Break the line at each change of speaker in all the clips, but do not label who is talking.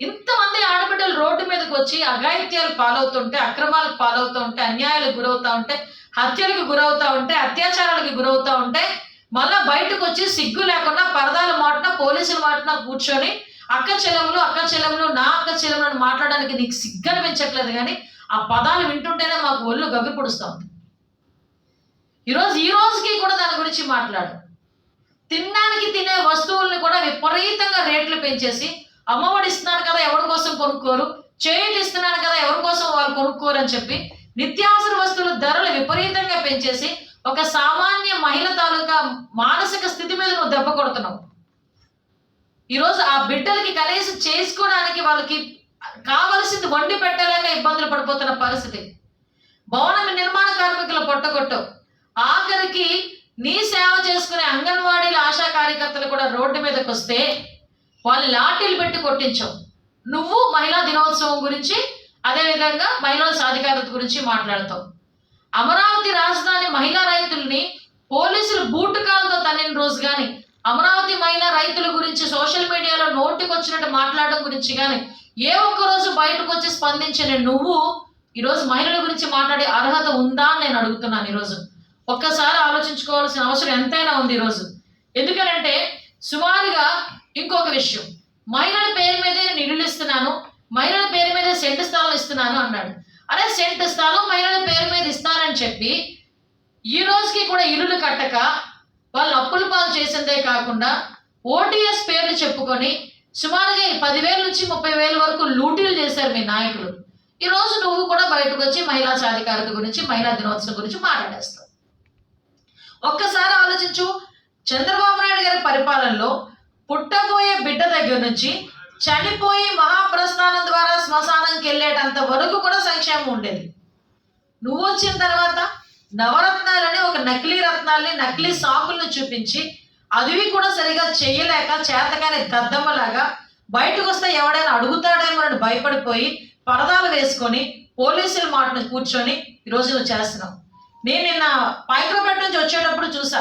ఇంతమంది ఆడబిడ్డలు రోడ్డు మీదకి వచ్చి అఘాయిత్యాలు పాలవుతుంటే అక్రమాలకు పాలవుతూ ఉంటే అన్యాయాలకు గురవుతా ఉంటే హత్యలకు గురవుతా ఉంటే అత్యాచారాలకు గురవుతా ఉంటే మళ్ళా బయటకు వచ్చి సిగ్గు లేకుండా పరదాల మాటన పోలీసుల మాటన కూర్చొని అక్క చెల్లెములు అక్క చెల్లెములు నా అక్క చెల్లెములను మాట్లాడడానికి నీకు సిగ్గు అనిపించట్లేదు కానీ ఆ పదాలు వింటుంటేనే మాకు ఒళ్ళు గగ్గు పొడుస్తూ ఉంది. ఈరోజు ఈ రోజుకి కూడా దాని గురించి మాట్లాడు. తినడానికి తినే వస్తువుల్ని కూడా విపరీతంగా రేట్లు పెంచేసి అమ్మఒడి ఇస్తున్నాను కదా ఎవరి కోసం కొనుక్కోరు? చేయులు ఇస్తున్నాను కదా ఎవరి కోసం వాళ్ళు కొనుక్కోరు అని చెప్పి నిత్యావసర వస్తువుల ధరలు విపరీతంగా పెంచేసి ఒక సామాన్య మహిళ తాలూకా మానసిక స్థితి మీద నువ్వు దెబ్బ కొడుతున్నావు. ఈరోజు ఆ బిడ్డలకి కనీసం చేసుకోవడానికి వాళ్ళకి కావలసింది వండి పెట్టలేక ఇబ్బందులు పడిపోతున్న పరిస్థితి. భవన నిర్మాణ కార్మికులు పొట్టగొట్టు. ఆఖరికి నీ సేవ చేసుకునే అంగన్వాడీల ఆశా కార్యకర్తలు కూడా రోడ్డు మీదకి వస్తే వాళ్ళు లాఠీలు పెట్టి కొట్టించావు నువ్వు మహిళా దినోత్సవం గురించి అదేవిధంగా మహిళల సాధికారత గురించి మాట్లాడతావు. అమరావతి రాజధాని మహిళా రైతుల్ని పోలీసులు బూటుకాలతో తన్నిన రోజు కానీ అమరావతి మహిళా రైతుల గురించి సోషల్ మీడియాలో నోటికి వచ్చినట్టు మాట్లాడడం గురించి కానీ ఏ ఒక్క రోజు బయటకు వచ్చి స్పందించిన నువ్వు ఈరోజు మహిళల గురించి మాట్లాడే అర్హత ఉందా అని నేను అడుగుతున్నాను ఈరోజు. ఒక్కసారి ఆలోచించుకోవాల్సిన అవసరం ఎంతైనా ఉంది ఈరోజు. ఎందుకనంటే సుమారుగా ఇంకొక విషయం. మహిళల పేరు మీదే నేను ఇస్తున్నాను మహిళల పేరు మీద సెంటు స్థలం ఇస్తున్నాను అన్నాడు. అరే సెంటు స్థలం మహిళల పేరు మీద ఇస్తానని చెప్పి ఈ రోజుకి కూడా ఇల్లులు కట్టక వాళ్ళు అప్పుల పాలు చేసిందే కాకుండా ఓటీఎస్ పేర్లు చెప్పుకొని సుమారుగా పదివేల నుంచి ముప్పై వేల వరకు లూటీలు చేశారు మీ నాయకులు. ఈ రోజు నువ్వు కూడా బయటకు వచ్చి మహిళా సాధికారత గురించి మహిళా దినోత్సవం గురించి మాట్లాడేస్తావు. ఒక్కసారి ఆలోచించు చంద్రబాబు నాయుడు గారి పరిపాలనలో పుట్టబోయే బిడ్డ దగ్గర నుంచి చనిపోయి మహాప్రస్థానం ద్వారా శ్మశానంకి వెళ్ళేటంత వరకు కూడా సంక్షేమం ఉండేది. నువ్వు వచ్చిన తర్వాత నవరత్నాలని ఒక నకిలీ రత్నాల్ని నకిలీ సాకుల్ని చూపించి అదివి కూడా సరిగా చేయలేక చేతకాని దద్దమ్మలాగా బయటకు వస్తే ఎవడైనా అడుగుతాడేమో అని భయపడిపోయి పరదాలు వేసుకొని పోలీసుల మాటను కూర్చొని ఈరోజు నువ్వు చేస్తున్నావు. నేను నిన్న పైకరపేట నుంచి వచ్చేటప్పుడు చూసా.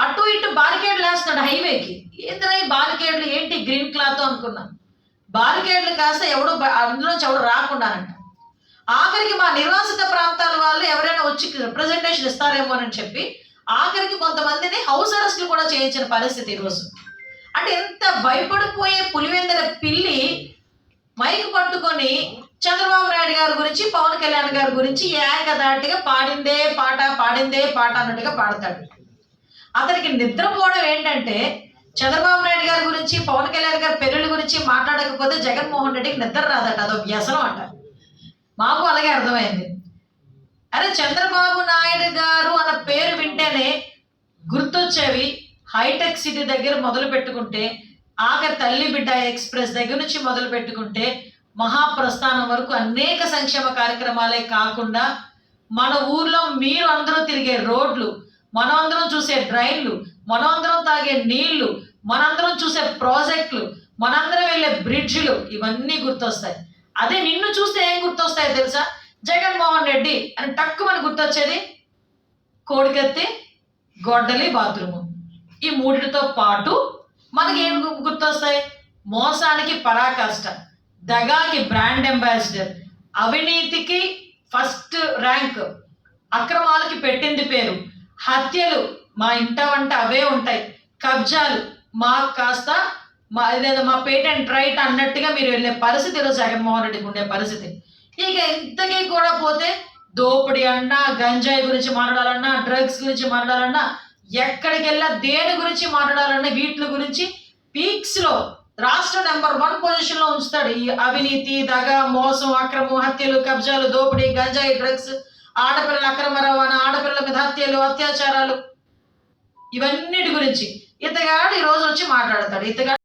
అటు ఇటు బారికేడ్లు వేస్తున్నాడు హైవేకి. ఏందిరా ఈ బారికేడ్లు? ఏంటి గ్రీన్ క్లాత్ అనుకున్నా? బారికేడ్లు కాస్త ఎవడో అందులోంచి ఎవడు రాకుండానంట. ఆఖరికి మా నిర్వాసిత ప్రాంతాల వాళ్ళు ఎవరైనా వచ్చి రిప్రజెంటేషన్ ఇస్తారేమో అని చెప్పి ఆఖరికి కొంతమందిని హౌస్ అరెస్ట్లు కూడా చేయించిన పరిస్థితి ఈరోజు. అంటే ఎంత భయపడిపోయే పులివెందల పిల్లి మైక్ పట్టుకొని చంద్రబాబు నాయుడు గారి గురించి పవన్ కళ్యాణ్ గారి గురించి ఏకదాటిగా పాడిందే పాట పాడిందే పాట అన్నట్టుగా పాడతాడు. అతనికి నిద్రపోవడం ఏంటంటే చంద్రబాబు నాయుడు గారి గురించి పవన్ కళ్యాణ్ గారి పెళ్ళిళ్ళ గురించి మాట్లాడకపోతే జగన్మోహన్ రెడ్డికి నిద్ర రాదట. అదో వ్యసనం అంట. మాకు అలాగే అర్థమైంది. అరే చంద్రబాబు నాయుడు గారు అన్న పేరు వింటేనే గుర్తొచ్చేవి హైటెక్ సిటీ దగ్గర మొదలు పెట్టుకుంటే ఆఖరి తల్లి బిడ్డ ఎక్స్ప్రెస్ దగ్గర నుంచి మొదలు పెట్టుకుంటే మహాప్రస్థానం వరకు అనేక సంక్షేమ కార్యక్రమాలే కాకుండా మన ఊర్లో మీరు అందరూ తిరిగే రోడ్లు మనం అందరం చూసే డ్రైన్లు మనం అందరం తాగే నీళ్ళు మనందరం చూసే ప్రాజెక్టులు మనందరం వెళ్ళే బ్రిడ్జ్లు ఇవన్నీ గుర్తొస్తాయి. అదే నిన్ను చూస్తే ఏం గుర్తొస్తాయో తెలుసా? జగన్మోహన్ రెడ్డి అని టక్కుమని గుర్తొచ్చేది? కోడికత్తి గొడ్డలి బాత్రూము. ఈ మూడిటితో పాటు మనకి ఏం గుర్తొస్తాయి? మోసానికి పరాకాష్ట దగాకి బ్రాండ్ అంబాసిడర్ అవినీతికి ఫస్ట్ ర్యాంక్ అక్రమాలకి పెట్టింది పేరు. హత్యలు మా ఇంట వంట అవే ఉంటాయి. కబ్జాలు మాకు కాస్త మా ఇదేదో మా పేటెంట్ రైట్ అన్నట్టుగా మీరు వెళ్ళే పరిస్థితి ఈరోజు జగన్మోహన్ రెడ్డికి ఉండే పరిస్థితి. ఇక ఇంతకీ కూడా పోతే దోపిడీ అన్నా గంజాయి గురించి మాట్లాడాలన్నా డ్రగ్స్ గురించి మాట్లాడాలన్నా ఎక్కడికి వెళ్ళా దేని గురించి మాట్లాడాలన్నా వీటి గురించి పీక్స్లో రాష్ట్ర నెంబర్ వన్ పొజిషన్లో ఉంచుతాడు. ఈ అవినీతి దగ మోసం అక్రమం హత్యలు కబ్జాలు దోపిడీ గంజాయి డ్రగ్స్ ఆడపిల్లల అక్రమ రవాణా ఆడపిల్లల మీద హత్యలు అత్యాచారాలు ఇవన్నిటి గురించి ఇతగాడు ఈ రోజు వచ్చి మాట్లాడతాడు. ఇతగాడు